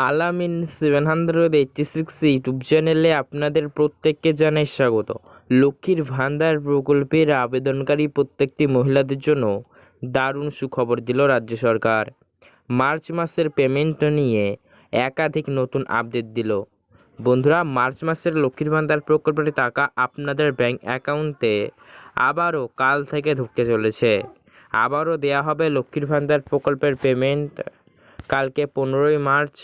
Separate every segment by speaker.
Speaker 1: Alamin seven hundred eighty six YouTube চ্যানেলে আপনাদের প্রত্যেককে জানাই স্বাগত। লক্ষ্মীর ভান্ডার প্রকল্পের আবেদনকারী প্রত্যেকটি মহিলাদের জন্য দারুণ সুখবর দিল রাজ্য সরকার। মার্চ মাসের পেমেন্ট নিয়ে একাধিক নতুন আপডেট দিল। বন্ধুরা, মার্চ মাসের লক্ষ্মীর ভান্ডার প্রকল্পের টাকা আপনাদের ব্যাংক অ্যাকাউন্টে আবারও কাল থেকে ঢুকতে চলেছে। আবারও দেয়া হবে লক্ষ্মীর ভান্ডার প্রকল্পের পেমেন্ট। কালকে পনেরোই মার্চ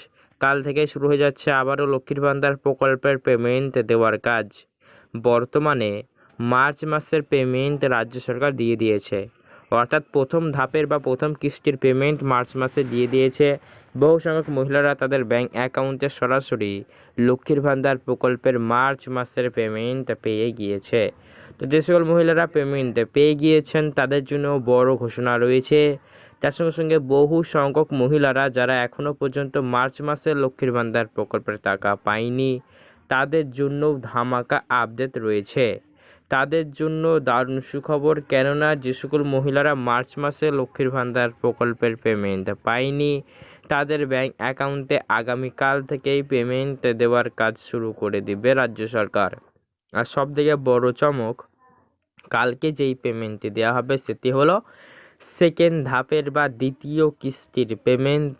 Speaker 1: কাল থেকে শুরু হয়ে যাচ্ছে আবারও লক্ষ্মীর ভান্ডার প্রকল্পের পেমেন্ট দেওয়ার কাজ। বর্তমানে মার্চ মাসের পেমেন্ট রাজ্য সরকার দিয়ে দিয়েছে। অর্থাৎ প্রথম ধাপের বা প্রথম কিস্তির পেমেন্ট মার্চ মাসে দিয়ে দিয়েছে। বহু সংখ্যক মহিলারা তাদের ব্যাংক অ্যাকাউন্টে সরাসরি লক্ষ্মীর ভান্ডার প্রকল্পের মার্চ মাসের পেমেন্ট পেয়ে গিয়েছে। তো যে সকল মহিলারা পেমেন্ট পেয়ে গিয়েছেন, তাদের জন্য বড় ঘোষণা রয়েছে। তার সঙ্গে সঙ্গে বহু সংখ্যক মহিলারা যারা এখনও পর্যন্ত মার্চ মাসে লক্ষ্মীর ভান্ডার প্রকল্পের টাকা পায়নি, তাদের জন্য ধামাকা আপডেট রয়েছে। তাদের জন্য দারুণ সুখবর কেননা যে সকল মহিলারা মার্চ মাসে লক্ষ্মীর ভান্ডার প্রকল্পের পেমেন্ট পায়নি, তাদের ব্যাংক অ্যাকাউন্টে আগামীকাল থেকেই পেমেন্ট দেওয়ার কাজ শুরু করে দিবে রাজ্য সরকার। আর সবথেকে বড় চমক, কালকে যেই পেমেন্টটি দেওয়া হবে সেটি হলো সেকেন্ড ধাপের বা দ্বিতীয় কিস্তির পেমেন্ট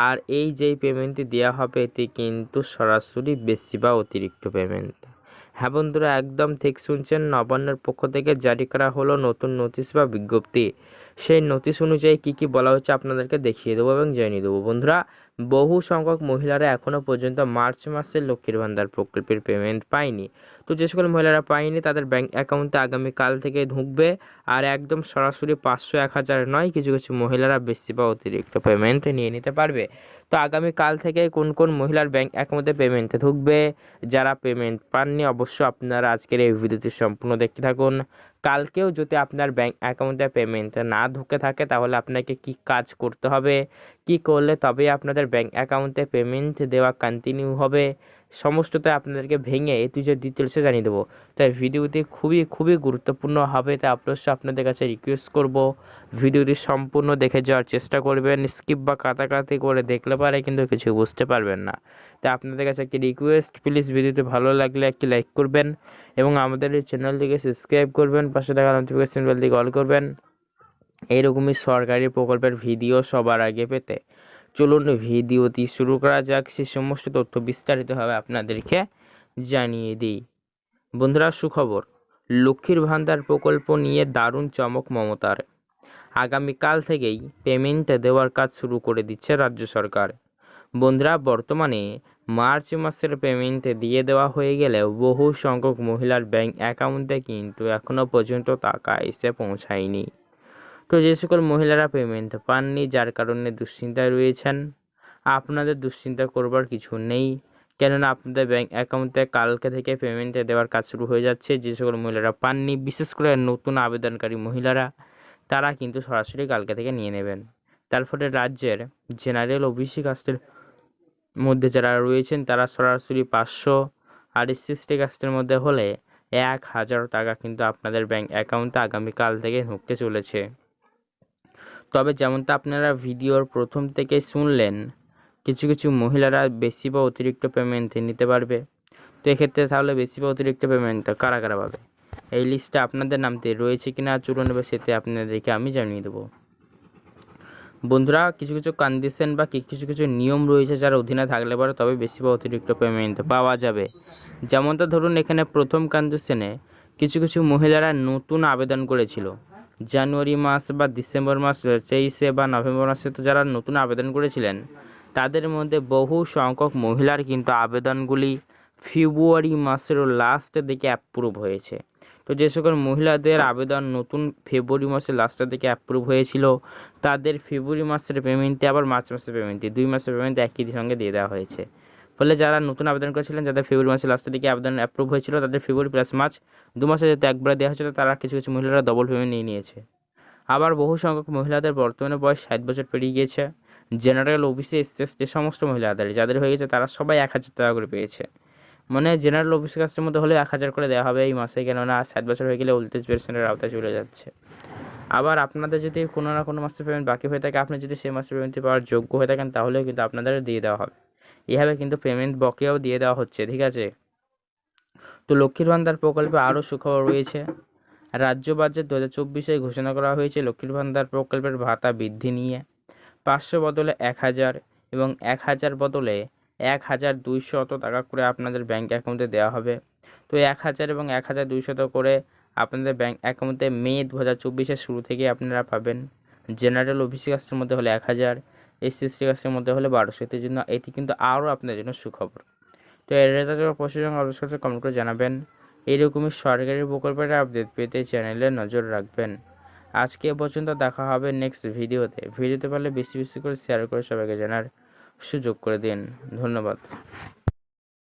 Speaker 1: আর এই যেই পেমেন্টটি দেওয়া হবে এটি কিন্তু সরাসরি বেশি বা অতিরিক্ত পেমেন্ট হ্যাঁ বন্ধুরা, একদম ঠিক শুনছেন। নবান্নের পক্ষ থেকে জারি করা হলো নতুন নোটিশ বা বিজ্ঞপ্তি। সেই নোটিশ অনুযায়ী কী কী বলা হচ্ছে আপনাদেরকে দেখিয়ে দেবো এবং জানিয়ে দেবো। বন্ধুরা, বহু সংখ্যক মহিলারা এখনও পর্যন্ত মার্চ মাসে লক্ষ্মীর ভান্ডার প্রকল্পের পেমেন্ট পায়নি। তো যে সকল মহিলারা পায়নি, তাদের ব্যাংক অ্যাকাউন্টে আগামীকাল থেকে ঢুকবে আর একদম সরাসরি পাঁচশো এক হাজার নয় কিছু কিছু মহিলারা বেশি বা অতিরিক্ত পেমেন্ট নিয়ে নিতে পারবে। তো আগামীকাল থেকে কোন কোন মহিলার ব্যাংক অ্যাকাউন্টে পেমেন্টে ঢুকবে, যারা পেমেন্ট পাননি অবশ্য আপনারা আজকের এই ভিডিওটি সম্পূর্ণ দেখতে থাকুন। কালকেও যদি আপনার ব্যাঙ্ক অ্যাকাউন্টে পেমেন্ট না ঢুকে থাকে, তাহলে আপনাকে কি কাজ করতে হবে? কি করলে তবে আপনাদের ব্যাঙ্ক অ্যাকাউন্টে পেমেন্ট দেওয়া কন্টিনিউ হবে? সমস্তটা আপনাদেরকে ভেঙে এ টু জেড ডিটেলসে জানিয়ে দেবো। তাই ভিডিওটি খুবই খুবই গুরুত্বপূর্ণ হবে, তাই অবশ্যই আপনাদের কাছে রিকোয়েস্ট করব। ভিডিওটি সম্পূর্ণ দেখে যাওয়ার চেষ্টা করবেন স্কিপ বা কাটাকাটি করে দেখলে পারে কিন্তু কিছু বুঝতে পারবেন না। তাই আপনাদের কাছে একটি রিকোয়েস্ট প্লিজ ভিডিওটি ভালো লাগলে একটি লাইক করবেন এবং আমাদের এই চ্যানেলটিকে সাবস্ক্রাইব করবেন, পাশে থাকা নোটিফিকেশন বেলটিকে অল করবেন। এইরকমই সরকারি প্রকল্পের ভিডিও সবার আগে পেতে। চলুন ভিডিওটি শুরু করা যাক। সে সমস্ত তথ্য বিস্তারিতভাবে আপনাদেরকে জানিয়ে দিই। বন্ধুরা, সুখবর। লক্ষ্মীর ভান্ডার প্রকল্প নিয়ে দারুণ চমক মমতার। আগামীকাল থেকেই পেমেন্ট দেওয়ার কাজ শুরু করে দিচ্ছে রাজ্য সরকার। বন্ধুরা, বর্তমানে মার্চ মাসের পেমেন্ট দিয়ে দেওয়া হয়ে গেলেও বহু সংখ্যক মহিলার ব্যাংক অ্যাকাউন্টে কিন্তু এখনও পর্যন্ত টাকা এসে পৌঁছায়নি। তো যে সকল মহিলারা পেমেন্ট পাননি, যার কারণে দুশ্চিন্তায় রয়েছেন, আপনাদের দুশ্চিন্তা করবার কিছু নেই। কেননা আপনাদের ব্যাঙ্ক অ্যাকাউন্টে কালকে থেকে পেমেন্ট দেওয়ার কাজ শুরু হয়ে যাচ্ছে, যে সকল মহিলারা পাননি, বিশেষ করে নতুন আবেদনকারী মহিলারা, তারা কিন্তু সরাসরি কালকে থেকে নিয়ে নেবেন। তার ফলে রাজ্যের জেনারেল ও ওবিসি কাস্টের মধ্যে যারা রয়েছেন, তারা সরাসরি পাঁচশো আর এসসি কাস্টের মধ্যে হলে এক হাজার টাকা কিন্তু আপনাদের ব্যাঙ্ক অ্যাকাউন্টে আগামীকাল থেকে ঢুকতে চলেছে। তবে যেমনটা আপনারা ভিডিওর প্রথম থেকে শুনলেন, কিছু কিছু মহিলারা বেশি বা অতিরিক্ত পেমেন্ট নিতে পারবে। তো এক্ষেত্রে তাহলে বেশি বা অতিরিক্ত পেমেন্ট কারা কারা পাবে? এই লিস্টটা আপনাদের নামতে রয়েছে কিনা চলুন এবার সেতে আপনাদেরকে আমি জানিয়ে দেবো। বন্ধুরা, কিছু কিছু কন্ডিশন বা কি- কিছু কিছু নিয়ম রয়েছে যার অধীনে থাকলে পরে তবে বেশি বা অতিরিক্ত পেমেন্ট পাওয়া যাবে। যেমনটা ধরুন এখানে প্রথম কন্ডিশনে কিছু কিছু মহিলারা নতুন আবেদন করেছিল। জানুয়ারি মাস বা ডিসেম্বর মাস, তেইশে বা নভেম্বর মাসে তো যারা নতুন আবেদন করেছিলেন, তাদের মধ্যে বহু সংখ্যক মহিলার কিন্তু আবেদনগুলি ফেব্রুয়ারি মাসের লাস্টের দিকে অ্যাপ্রুভ হয়েছে। তো যে সকল মহিলাদের আবেদন নতুন ফেব্রুয়ারি মাসের লাস্টের দিকে অ্যাপ্রুভ হয়েছিল, তাদের ফেব্রুয়ারি মাসের পেমেন্টে আবার মার্চ মাসের পেমেন্টে দুই মাসের পেমেন্ট একই সঙ্গে দিয়ে দেওয়া হয়েছে। ফলে যারা নতুন আবেদন করেছিলেন, যাদের ফেব্রুয়ারি মাসের লাস্টের দিকে আবেদন অ্যাপ্রুভ হয়েছিল, তাদের ফেব্রুয়ারি প্লাস মার্চ দু মাসে যেহেতু একবারে দেওয়া হয়েছিল, তারা কিছু কিছু মহিলারা ডবল পেমেন্ট নিয়ে নিয়েছে। আবার বহু সংখ্যক মহিলাদের বর্তমানে বয়স ষাট বছর পেরিয়ে গিয়েছে। জেনারেল ওবিসি এসএস যে সমস্ত মহিলাদের, যাদের হয়ে গেছে তারা সবাই এক হাজার টাকা করে পেয়েছে। মানে জেনারেল অফিস কাস্টের মধ্যে হলে এক হাজার করে দেওয়া হবে এই মাসে, কেননা ষাট বছর হয়ে গেলে ওল্ড এজ পেনশনের আওতায় চলে যাচ্ছে। আবার আপনাদের যদি কোনো না কোনো মাসের পেমেন্ট বাকি হয়ে থাকে, আপনি যদি সেই মাসের পেমেন্টটি পাওয়ার যোগ্য হয়ে থাকেন, তাহলেও কিন্তু আপনাদের দিয়ে দেওয়া হবে। এভাবে কিন্তু পেমেন্ট বকেয়াও দিয়ে দেওয়া হচ্ছে, ঠিক আছে? তো লক্ষ্মীর ভান্ডার প্রকল্পে আরও সুখবর রয়েছে। রাজ্য বাজেট দু হাজার চব্বিশে ঘোষণা করা হয়েছে, লক্ষ্মীর ভান্ডার প্রকল্পের ভাতা বৃদ্ধি নিয়ে। পাঁচশো বদলে এক হাজার এবং এক হাজার বদলে এক হাজার দুইশত টাকা করে আপনাদের ব্যাঙ্ক অ্যাকাউন্টে দেওয়া হবে। তো এক হাজার এবং এক হাজার দুইশত করে আপনাদের ব্যাঙ্ক অ্যাকাউন্টে মে দু হাজার চব্বিশের শুরু থেকে আপনারা পাবেন। জেনারেল ওবিসি কাস্টের মধ্যে হলে এক হাজার এসসি এসটি কাস্টের মধ্যে হলে বারোশো। এর জন্য এটি কিন্তু আরও আপনার জন্য সুখবর। তো এর রেজাল্ট প্রশাসন অবশ্যই কমেন্ট করে জানাবেন। এইরকমই সরকারি প্রকল্পের আপডেট পেতে চ্যানেলে নজর রাখবেন। আজকে পর্যন্ত দেখা হবে নেক্সট ভিডিওতে ভিডিওতে পারলে বেশি বেশি করে শেয়ার করে সবাইকে জানার সুযোগ করে দিন। ধন্যবাদ।